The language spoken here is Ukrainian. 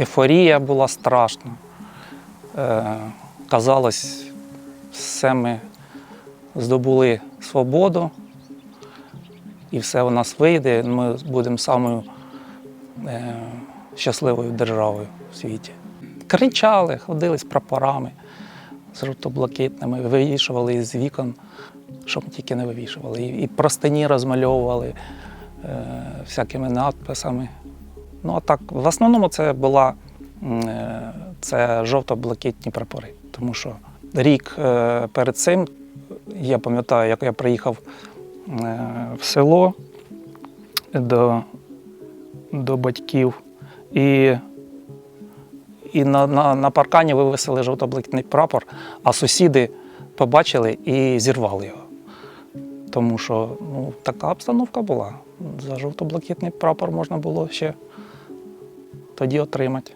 ейфорія була страшна. Е, казалось, все ми здобули свободу, і все у нас вийде. Ми будемо самою е, щасливою державою в світі. Кричали, ходили з прапорами, з жовто-блакитними, вивішували з вікон, що ми тільки не вивішували. І, і простині розмальовували е, всякими надписами. Ну а так, в основному це була е, це жовто-блакитні прапори. Тому що рік е, перед цим, я пам'ятаю, як я приїхав е, в село до, до батьків, і, і на, на, на паркані вивесили жовто-блакитний прапор, а сусіди побачили і зірвали його. Тому що ну, така обстановка була. За жовто-блакитний прапор можна було ще тоді отримати.